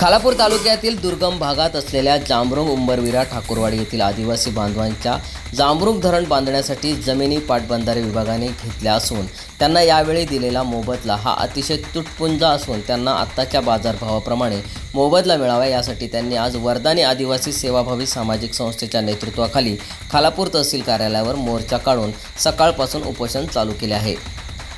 खालापूर तालुक्यातील दुर्गम भागात असलेल्या जांभरुंग उंबरविरा ठाकूरवाडी येथील आदिवासी बांधवांच्या जांभरुंग धरण बांधण्यासाठी जमिनी पाटबंधारे विभागाने घेतल्या असून त्यांना यावेळी दिलेला मोबदला हा अतिशय तुटपुंजा असून त्यांना आत्ताच्या बाजारभावाप्रमाणे मोबदला मिळावा यासाठी त्यांनी आज वरदानी आदिवासी सेवाभावी सामाजिक संस्थेच्या नेतृत्वाखाली खालापूर तहसील कार्यालयावर मोर्चा काढून सकाळपासून उपोषण चालू केले आहे.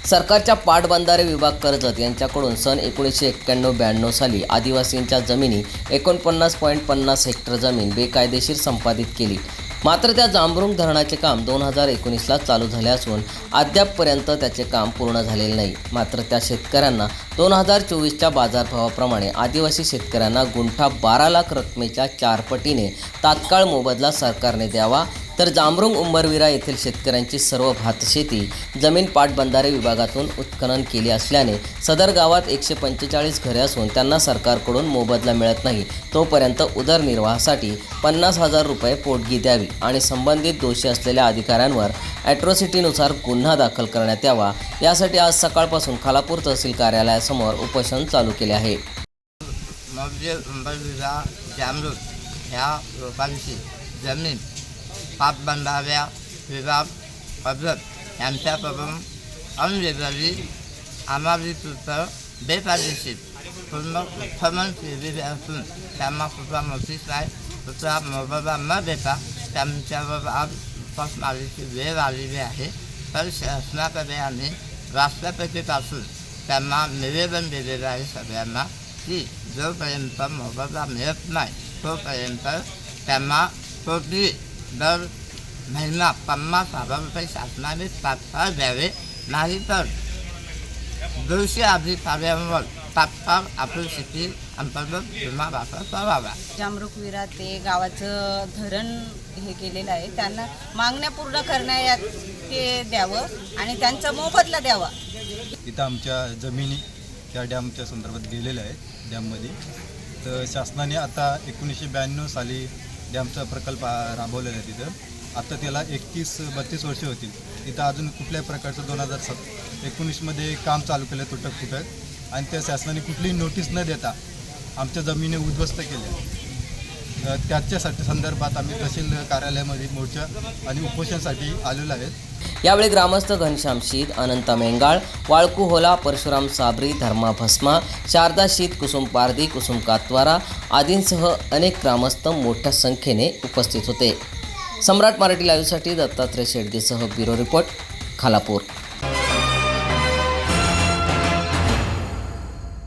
सरकारच्या पाटबंधारे विभाग कर्जत यांच्याकडून सन एकोणीसशे एक्क्याण्णव ब्याण्णव साली आदिवासींच्या जमिनी एकोणपन्नास पॉईंट पन्नास हेक्टर जमीन बेकायदेशीर संपादित केली. मात्र त्या जांभरुंग धरणाचे काम दोन हजार एकोणीसला चालू झाले असून अद्यापपर्यंत त्याचे काम पूर्ण झालेले नाही. मात्र त्या शेतकऱ्यांना दोन हजार चोवीसच्या बाजारभावाप्रमाणे आदिवासी शेतकऱ्यांना गुंठा बारा लाख रकमेच्या चारपटीने तात्काळ मोबदला सरकारने द्यावा तर जांभरुंग उंबरविरा येथील शेतकऱ्यांची सर्व भातशेती जमीन पाटबंधारे विभागातून उत्खनन केली असल्याने सदर गावात एकशे पंचेचाळीस घरे असून त्यांना सरकारकडून मोबदला मिळत नाही. तोपर्यंत उदरनिर्वाहासाठी पन्नास हजार रुपये पोटगी द्यावी आणि संबंधित दोषी असलेल्या अधिकाऱ्यांवर ॲट्रॉसिटीनुसार गुन्हा दाखल करण्यात यावा. यासाठी आज सकाळपासून खालापूर तहसील कार्यालयासमोर उपोषण चालू केले आहे. ह्या लोकांची जमीन पाटबंधाऱ्या विभाग पद्धत यांच्याकडून अनलिबरली अनाधिकृत बेकायदेशीर पूर्ण उत्खनन केलेले असून त्यांना कुठला नोटीस नाही कुठला मोबदला न देता त्यांच्यावर आज उपासमारीची वेळ आलेली आहे. तर शासनाकडे आणि राष्ट्रपतीपासून त्यांना निवेदन दिलेलं आहे सगळ्यांना की जोपर्यंत मोबदला मिळत नाही तोपर्यंत त्यांना प्रति दर महिना पन्नास हजार रुपये शासनाने तात्काळ द्यावे नाहीतर दोषी अधिकाऱ्यांवर तात्काळ आपली शेती अंतर्गत गुन्हा दाखल करावा जामरुकविरा ते गावाचं धरण हे केलेलं आहे. त्यांना मागण्या पूर्ण करण्यात ते द्यावं आणि त्यांचा मोबदला द्यावा. इथं आमच्या जमिनी त्या डॅमच्या संदर्भात गेलेल्या आहेत डॅममध्ये. तर शासनाने आता एकोणीसशे ब्याण्णव साली डॅमचा प्रकल्प राबवलेला आहे तिथं. आता त्याला एकतीस बत्तीस वर्षे होतील. तिथं अजून कुठल्याही प्रकारचं दोन हजार सत एकोणीसमध्ये काम चालू केलं तुटक फुटक आणि त्या शासनाने कुठलीही नोटीस न देता आमच्या जमिनी उद्ध्वस्त केल्या. त्याच्यासाठी संदर्भात आम्ही तहसील कार्यालयामध्ये मोर्चा आणि उपोषणासाठी आलेलो आहेत. यावेळी ग्रामस्थ घनश्याम शीत अनंत मेंगाळ वाळकू होला परशुराम साबरी धर्मा भस्मा शारदा शीत कुसुम पारदी कुसुम कातवारा आदींसह अनेक ग्रामस्थ मोठ्या संख्येने उपस्थित होते. सम्राट मराठी लाईव्हसाठी दत्तात्रय शेडगेसह ब्युरो रिपोर्ट खालापूर.